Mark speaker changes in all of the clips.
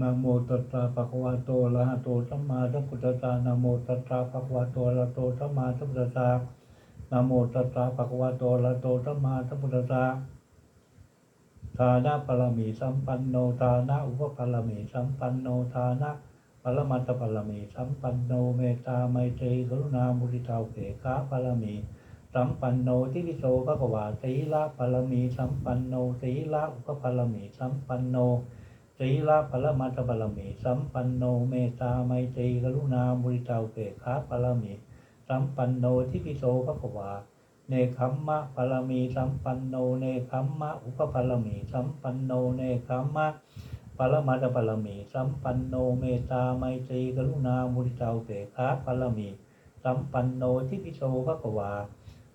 Speaker 1: นะโมตัสสะภะคะวะโตอะระหะโตสัมมาสัมพุทธัสสะนะโมตัสสะภะคะวะโตอะระหะโตสัมมาสัมพุทธัสสะนะโมตัสสะภะคะวะโตอะระหะโตสัมมาสัมพุทธัสสะทานะปรมีสัมปันโนทานะอุปปรมีสัมปันโนทานะปรมัตถปรมีสัมปันโนเมตตาไมตรีกรุณามุทิตาเบกขาปรมีสัมปันโนทิวิโสภะคะวาสีละปรมีสัมปันโนสีละอุปปรมีสัมปันโน สีละปรมัตถปรมี สัมปันโนเมตาไมตรีกรุณามุริตาเบกขาปรมีสัมปันโนทิปิโสภควาเนคัมมะปรมีสัมปันโนเนคัมมะอุปปรมีสัมปันโนเนคัมมะปรมัตถปรมีสัมปันโนเมตาไมตรีกรุณามุริตาเบกขาปรมี สัมปันโนทิปิโสภควา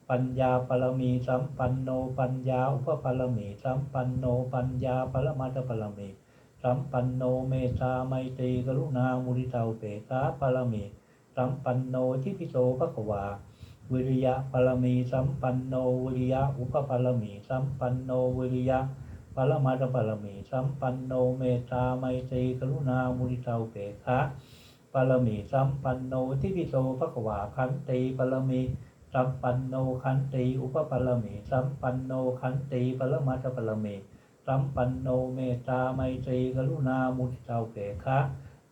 Speaker 1: ปัญญาปรมี สัมปันโนปัญญาอุปปรมี สัมปันโนปัญญาปรมัตถปรมี สัมปันโนเมตตาไมตรีกรุณามุริตาเบกาปรมีสัมปันโนทิพิโสภควาวิริยะปรมี สัมปันโนวิริยะอุปปรมี สัมปันโนวิริยะปรมาตปรมี สัมปันโนเมตตาไมตรีกรุณามุริตาเบกาปรมี สัมปันโนทิพิโสภควาขันติปรมีสัมปันโนขันติอุปปรมี สัมปันโนขันติปรมัตถปรมี สัมปันโนเมตตาไมตรีกรุณามุทิตาเกขา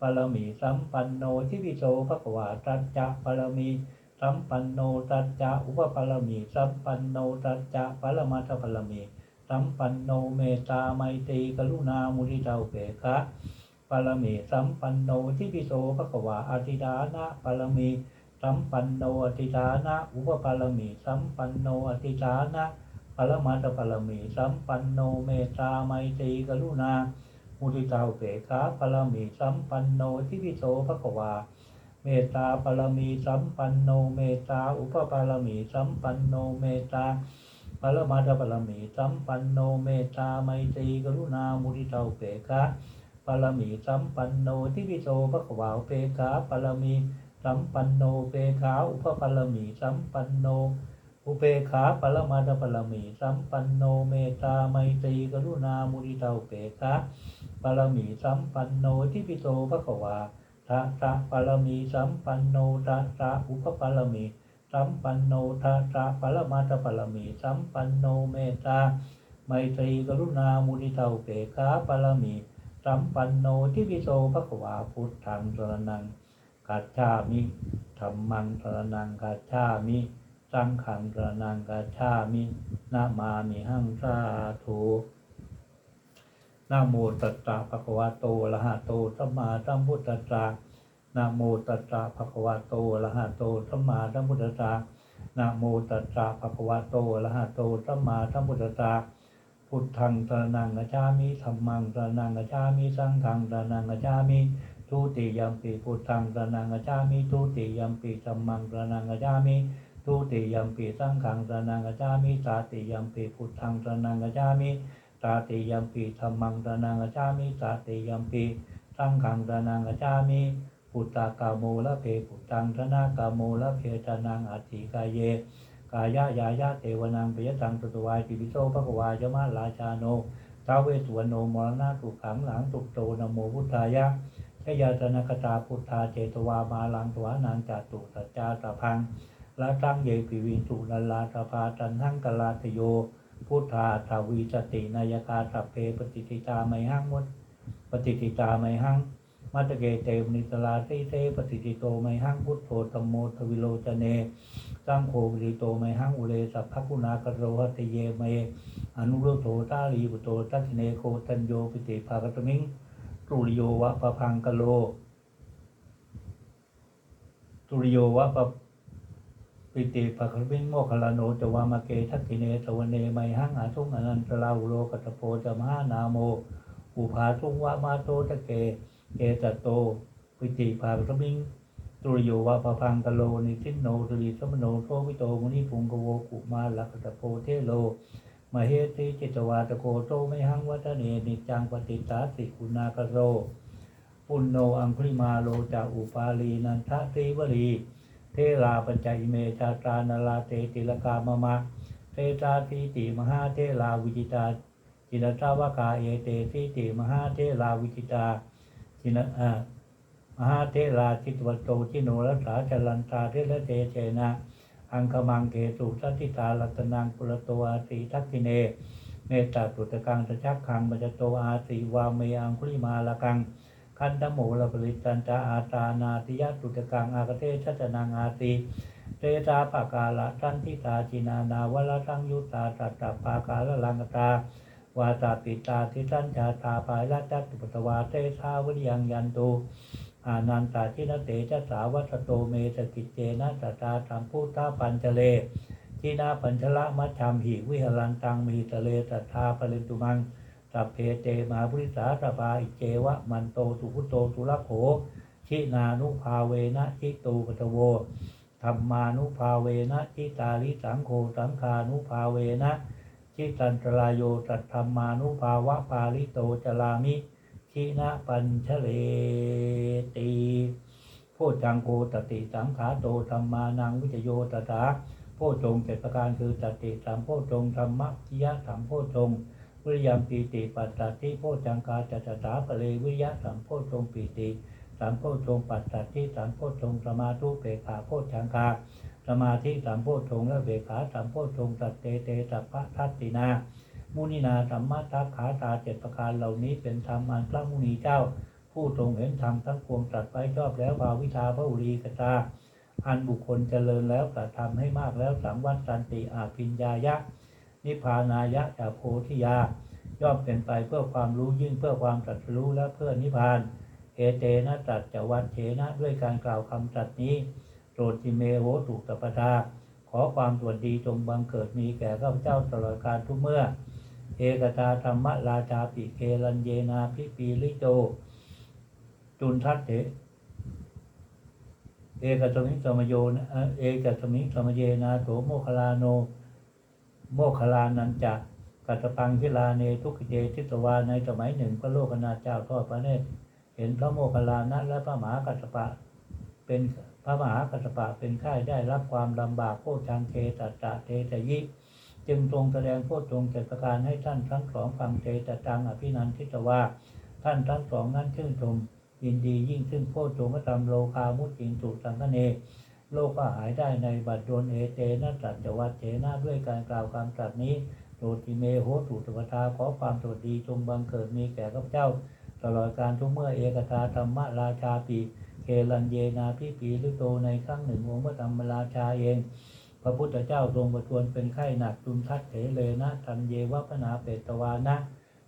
Speaker 1: ปรมีสัมปันโนทิวิโสภควาตัจจะปรมีสัมปันโนตัจจะอุปปรมีสัมปันโนตัจจะปรมัตถปรมีสัมปันโนเมตตาไมตรีกรุณามุทิตาอุเกขาปรมีสัมปันโนทิวิโสภควาอธิดานะปรมีสัมปันโนอติฐานะอุปปารมีสัมปันโนอติฐานะ ปรมัตปรมีสัมปันโนเมตตาไมตรีกรุณา มุทิตาเบกขาปรมีสัมปันโนทิพิโสภควา เมตตาปรมีสัมปันโนเมตตาอุปปารมีสัมปันโนเมตตาปรมัตปรมีสัมปันโนเมตตาไมตรีกรุณา มุทิตาเบกขาปรมีสัมปันโนทิพิโสภควาเบกขาปรมีสัมปันโนเปขาอุปปารมีสัมปันโน อุเปขาปรมาตปรมี สัมปันโนเมตตาไมตรีกรุณามุทิตาอุเปขาปรมีสัมปันโนทิปิโตภควาทัตตะปรมีสัมปันโนทัตตะอุปปารมี สัมปันโนทัตตะปรมาตปรมี สัมปันโนเมตตาไมตรีกรุณามุทิตาอุเปขาปรมีสัมปันโนทิปิโตภควาพุทธังสรนังกัจฉามิธรรมังสรนังกัจฉามิ สังขังสรนังกัจฉามินามามิหังสาธุนะโมตัสสะภะคะวะโตอะระหะโตสัมมาสัมพุทธัสสะนะโมตัสสะภะคะวะโตอะระหะโตสัมมาสัมพุทธัสสะนะโมตัสสะภะคะวะโตอะระหะโตสัมมาสัมพุทธัสสะพุทธังสระนังกัจฉามิธัมมังสระนังกัจฉามิสังฆังสระนังกัจฉามิทุติยัมปีพุทธังสระนังกัจฉามิทุติยัมปีสัมมังสระนังกัจฉามิ ทุติยมปีสังฆังสนังกัจามิตาติยมปีพุทธังสนังกัจามิตาติยมปีสัมมังสนังกัจามิตาติยมปีสังฆังสนังกัจามิพุทธากาโมละเพพุทธังธนากาโมละเพตนังอธิกายเยกายะยายะเทวนังปิยตังตุตวายปิปิโสภควายมะราชาโนทาวเวสสวรรณโนมรณะตุขังหลังตุกโตนโมพุทธายะชยาตนกตาพุทธาเจตวามาลังสวานังจตุสัจจาตะพัง ละตั้งเยปิวินตุลลาตภาตันหังกลาตโย พุทธาทาวีจตินายกาสัพเพปฏิทิตาไมหังมุตปฏิทิตาไมหังมัตตเกเตมนิตลาติเตปฏิทิโตไมหังพุทโธธรรมโมทวิโลจเนสังโฆวิริโตไมหังอุเลสัพพกุณากโรหติเยเมอนุโรโธตาลีปุโตตัชเนโคตัญโยปิติภากตมิงตุริโยวะปะพังกะโลตุริโยวะปะ ปิติปะควิงโมคลาโนจวามะเกทักกิเนสวเนไมหังอาทุงอนันตลาอุโลกัตโปจมหานาโม อุภาทุงวะมาโตตะเก เกตโต ปิติภาควิงตุริโยวะปะพังกะโลนิทินโนตุริสมโนโทวิโตมุนิพุงกโวกุมาลักตโพเทโลมเหติจิตวาตโกโตไมหังวัตเนนิจังปฏิตาสิกุณากโรปุณโนอังคุลิมาโลจาอุปาลีนันทะเทวรี เทราปัญจอิเมชาตานาลาเตติลกามะมะเตตาทีติมหาเทราวิจิตาจินตาวกาเอเตทีติมหาเทราวิจิตาจินะอ่ามหาเทราจิตวัตโตจิโนรัสาจรันตาเทระเตเจนะอังคมังเกสุสัติตาลัตนังปุรโตอาสีทักขิเน เมตตาตุตกังสัจจคังบัจจโตอาสีวาเมอังคุลิมาลกัง คันธโมลปริตันจาอาตานาติยตุตกังอากเทชัจนังอาติเตตาปากาละทันทิตาจินานาวละทังยุตตาตัตตาปากาละลังตาวาตาปิตาทิทันจาตาภายละจัตตุปตวาเตชาวิยังยันตุอานันตาทินเตจะสาวัตโตเมสกิจเจนะตตาสัมพุทธาปัญจเลทีนาปัญชละมัชฌามหิวิหลันตังมีตะเลตถาปริตุมัง สัพเพเตมาพุริสาสภาอิเจวะมันโตสุพุโตสุรโขชินานุภาเวนะชิตูปตโวธรรมานุภาเวนะชิตาลิสังโฆสังคานุภาเวนะชิตันตรายโยตัตธรรมานุภาวะปาลิโตจลามิชินะปัญชเลตีโพจังโกตติสังขาโตธรรมานังวิจโยตถาโพชงเจ็ดประการคือตติสามโพชงธรรมะกิยะสามโพชง วิริยมปีติปัสสัตติโพจังกาจัตตาปะเลวิริยะสัมโพชงปีติสัมโพชงปัสสัตติสัมโพชงสมาธุเปกขาโพจังกาสมาธิสัมโพชงและเบขาสัมโพชงสัตเตเตสัพพะทัตตินามุนินาสัมมาทักขาตาเจ็ดประการเหล่านี้เป็นธรรมอันพระมุนีเจ้า ผู้ทรงเห็นธรรมทั้งปวงตรัสไว้ชอบแล้วภาวิชาพระอุรีกตาอันบุคคลเจริญแล้วกระทำให้มากแล้วสังวัตสันติอาภิญญายะ นิพพานายะจากโพธิยา ย่อมเป็นไปเพื่อความรู้ยิ่งเพื่อความตรัสรู้และเพื่อนิพพาน เอเตนะตัดจวัตเฉนะด้วยการกล่าวคำตรัสนี้โรจิเมโหตุตปทาขอความสวัสดีจงบังเกิดมีแก่ข้าพเจ้าตลอดการทุกเมื่อ เอกตาธรรมราชาปิเกลันเยนาพิปีลิโต จุนทัตเถเอกสมิงสมโยนะเอกสมิงสมเยนาโถโมคคลาโน โมคคลานันจะกัตปังพิลาเนทุกเจทิตวาในสมัยหนึ่งพระโลกนาเจ้าทอดพระเนตรเห็นพระโมคคัลลานะและพระมหากัสสปะ เป็นพระมหากัสสปะเป็นข้ายได้รับความลำบากโคชังเทตัตตะเทตยิ จึงทรงแสดงโพชฌงเจ็ดประการให้ท่านทั้งสองฟังเทตตังอภินันทิตวาท่านทั้งสองนั้นชื่นชมยินดียิ่งซึ่งโพชฌงค์ธรรมโลคามุตติงสุสังคเน โลกก็หายได้ในบัดดลเอเตนะตรัสจวัตเจนะด้วยการกล่าวคำตรัสนี้โดติเมโหตุตปทาขอความสวัสดีจงบังเกิดมีแก่ข้าพเจ้า ตลอดการทุกเมื่อเอกทาธรรมราชาปีเคลันเยนาพิปีลุโตในครั้งหนึ่งองค์พระธรรมราชาเอง พระพุทธเจ้าทรงประทวนเป็นไข้หนักจุนทัดเถเลนะทันเยวัพนาเปตวานะ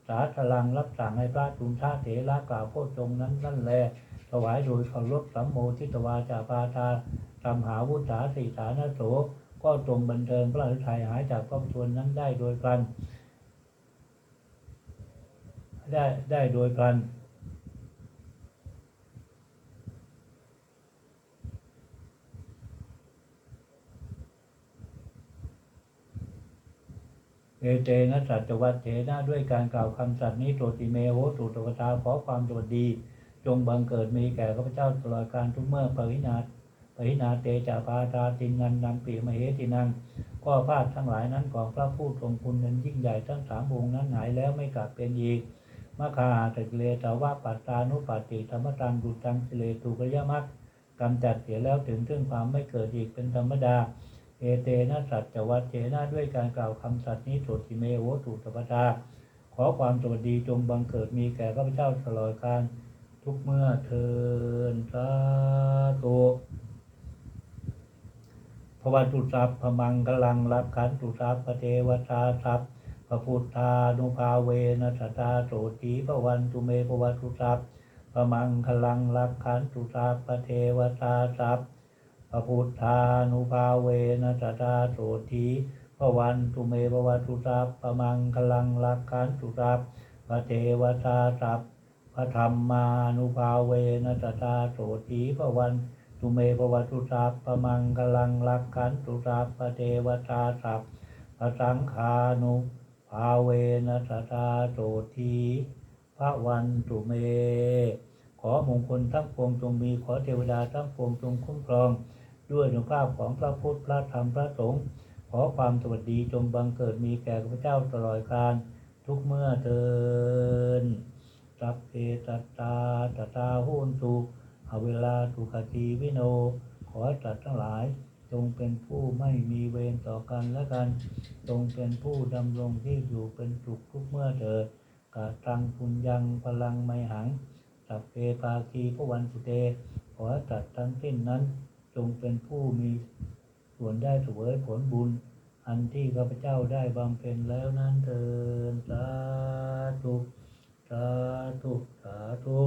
Speaker 1: สาธลังรับสั่งให้พระจุนทัดเถระกล่าวโพชฌงนั้นนั่นแล วายโดยเคารพสัมโมทิตวาจาปาทาทำหาวุฒาสีฐานโส ก็ตรงบันเทิงพระฤทัยหายจากความชวนนั้นได้โดยกัน ได้ได้โดยกันเอเตนะสัจวัตเถนะด้วยการกล่าวคำสัตย์นี้โตติเมโหตุตวตาขอความสวัสดี จงบังเกิดมีแก่ข้าพเจ้าตลอดการทุกเมื่อปรินาปรินาเตจาปาตาตินันนังปีมเหตินังก็พาดทั้งหลายนั้นของพระผู้ทรงคุณนั้นยิ่งใหญ่ทั้งสามองค์นั้นหายแล้วไม่กลับเป็นอีกมะคาตะกิเลตาวะปัตตานุปัตติธรรมตังดุตังกิเลตุกยมักกำจัดเสียแล้วถึงซึ่งความไม่เกิดอีกเป็นธรรมดา เอเตนะสัจจวัตเจนะด้วยการกล่าวคำสัตย์นี้โสติเมโหตุตปทาขอความสวัสดีจงบังเกิดมีแก่ข้าพเจ้าตลอดการ ทุกเมื่อเทินสาธุพระวัตุสัพย์พมังกลังรับขันตุสัพย์พระเทวตาสัพย์พระพุทธานุภาเวนัสตาโสตีพระวันตุเมพระวัตุสัพย์พมังคลังรับขันตุสัพย์พระเทวตาสัพย์พระพุทธานุภาเวนัสตาโสตีพระวันตุเมพระวัตุสัพย์พมังคลังรับขันตุสัพย์พระเทวตาสัพย์ พระธรรมานุภาเวนัสตาโสตีพระวันตุเมภวตุสัพพมังกลังรักขันตุสัพพเทวตาสัพพสังขานุภาเวนัสตาโสทีพระวันตุเม ขอมงคลทั้งปวงจงมีขอเทวดาทั้งปวงจงคุ้มครอง ด้วยอนุภาพของพระพุทธพระธรรมพระสงฆ์ขอความสวัสดีจงบังเกิดมีแก่ข้าพเจ้าตลอดกาลทุกเมื่อเทิน สัพเพตัตตาตตาโหนตุอเวลาตุกติวิโน ขอให้สัตว์ทั้งหลาย จงเป็นผู้ไม่มีเวรต่อกันและกัน จงเป็นผู้ดำรงที่อยู่เป็นสุขทุกเมื่อเถิดกาตังปุญญังพลังไมหัง สัพเพปาคีพระวันสุเต ขอให้สัตว์ทั้งสิ้นนั้น จงเป็นผู้มีส่วนได้เสวยผลบุญ อันที่ข้าพเจ้าได้บำเพ็ญแล้วนั้นเถิดสาธุาธุสาธุ